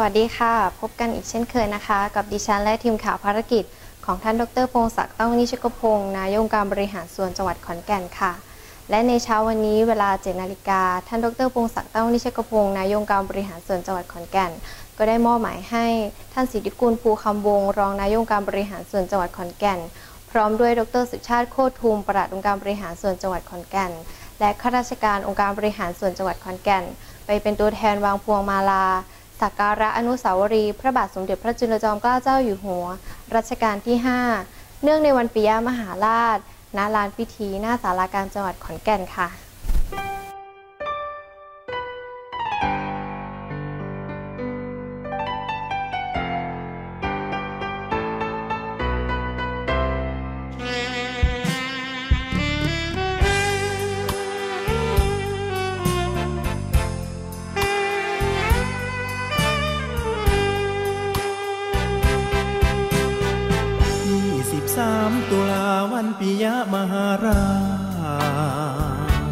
วัสดีค่ะ พบกันอีกเช่นเคยนะคะ กับดิฉันและทีมข่าวภารกิจ ของท่านดรพงศักดิ์ต้องนิชกพงศ์นายกการบริหารส่วนจังหวัดขอนแก่นค่ะ และในเช้าวันนี้เวลา7นาฬิกาท่านดรพงศักดิ์ต้องนิชกพงศ์นายกการบริหารส่วนจังหวัดขอนแก่น ก็ได้มอบหมายให้ท่านสิทธิกุลภูคำวงศ์รองนายกการบริหารส่วนจังหวัดขอนแก่น พร้อมด้วยดรสุชาติโคตรทุมปลัดองค์การบริหารส่วนจังหวัดขอนแก่น และข้าราชการองค์การบริหารส่วนจังหวัดขอนแก่น ไปเป็นตัวแทนวางพวงมาลา สักการะอนุสาวรีย์พระบาทสมเด็จพระจุลจอมเกล้าเจ้าอยู่หัว รัชกาลที่ 5 เนื่องในวันปิยมหาราชณลานพิธีหน้าศาลาการจังหวัดขอนแก่นค่ะ 23ตุลาวันปิยมหาราช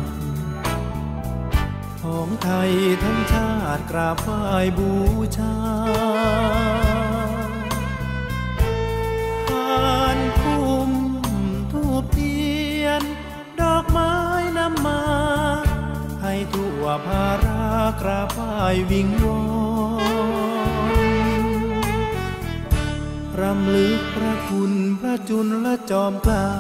ของไทยทั้งชาติกราบไหว้บูชาผ่านคุ้มทูบเทียน ดอกไม้นำมา ให้ทั่วภารากราบไหว้วิงวอน รำลึกพระคุณพระจุลและจอมเกล้า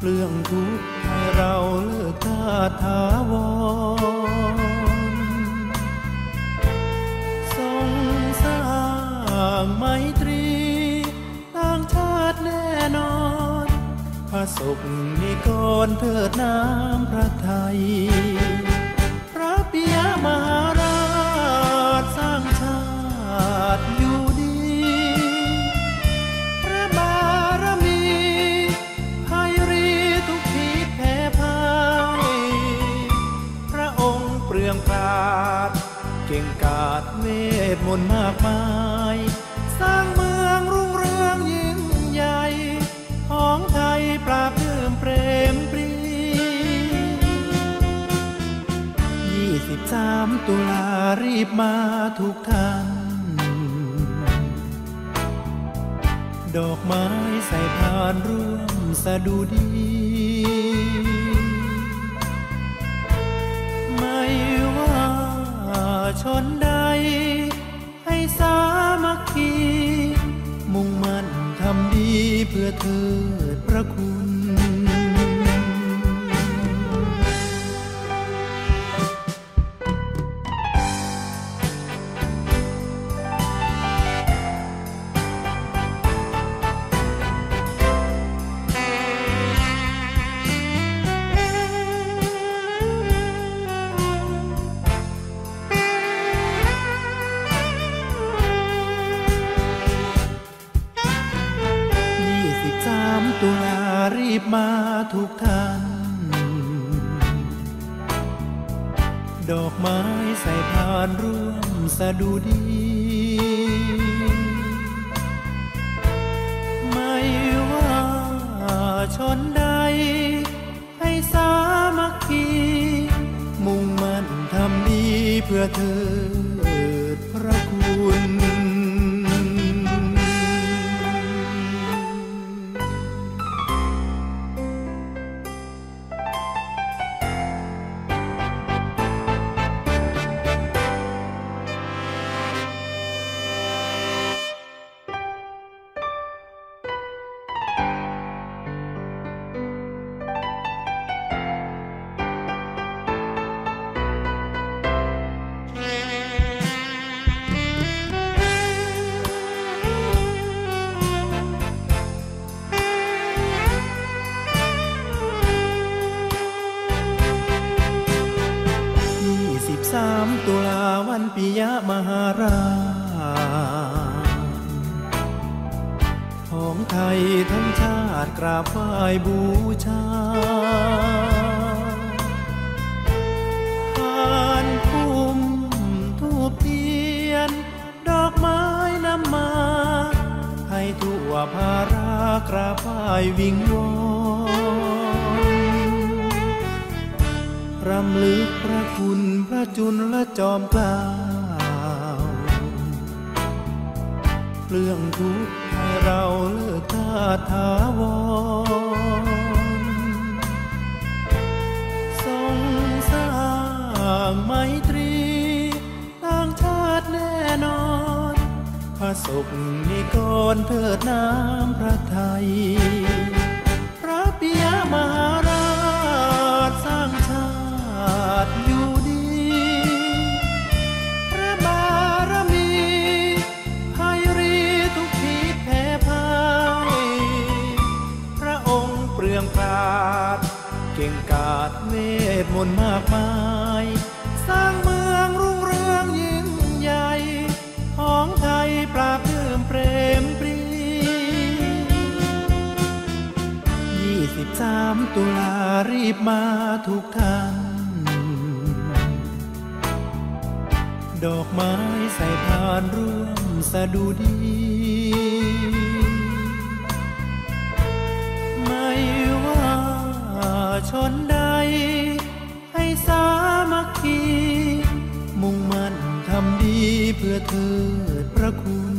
เรื่องทุกข์ให้เราเลิกทาสถาวรทรงสร้างไมตรีต่างชาติแน่นอนพระศกนิกรเถิดน้ำพระไทย เปลืองปราด เก่งกาจเวทมนมากมาย สร้างเมืองรุ่งเรืองยิ่งใหญ่ ของไทยปราบเรื่มเปรมปรี23ตุลารีบมาทุกท่าน ดอกไม้ใส่พานร่วมสะดุดี ชนใด ให้สามัคคี มุ่งมั่นทำดีเพื่อเธอพระคุณ ทุกท่าน ดอกไม้ใส่พานร่วมสะดุดี ไม่ว่าชนใด ให้สามัคคี มุ่งมั่นทำดีเพื่อเถิดพระคุณ ปิยมหาราชของไทยทั้งชาติกราบไหว้บูชาผ่านคุ้มทูบเทียน ดอกไม้นำมาให้ทั่วภารากราบไหว้วิงวอนรำลึกพระคุณพระจุลและจอมเกล้า เรื่องทุกข์ให้เราเลิกทาสถาวรทรงสร้างไมตรีต่างชาติแน่นอนพระศกนิกรเถิดน้ำพระไทยามตุลารีบมาทุกท่าน ดอกไม้ใส่พานร่วมสะดุดี ไม่ว่าชนใด ให้สามัคคี มุ่งมั่นทำดีเพื่อเทิดพระคุณ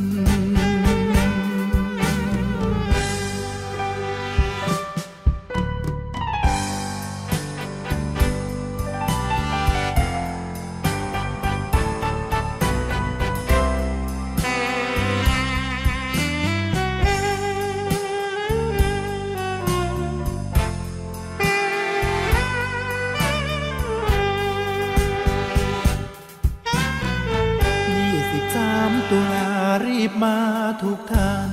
สิบสามตุลารีบมาทุกท่าน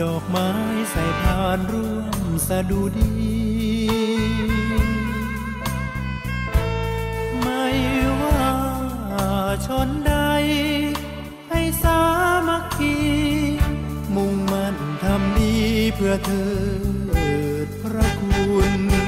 ดอกไม้ใส่พานร่วมสะดุดี ไม่ว่าชนใด ให้สามัคคี มุ่งมั่นทำดีเพื่อเถิดพระคุณ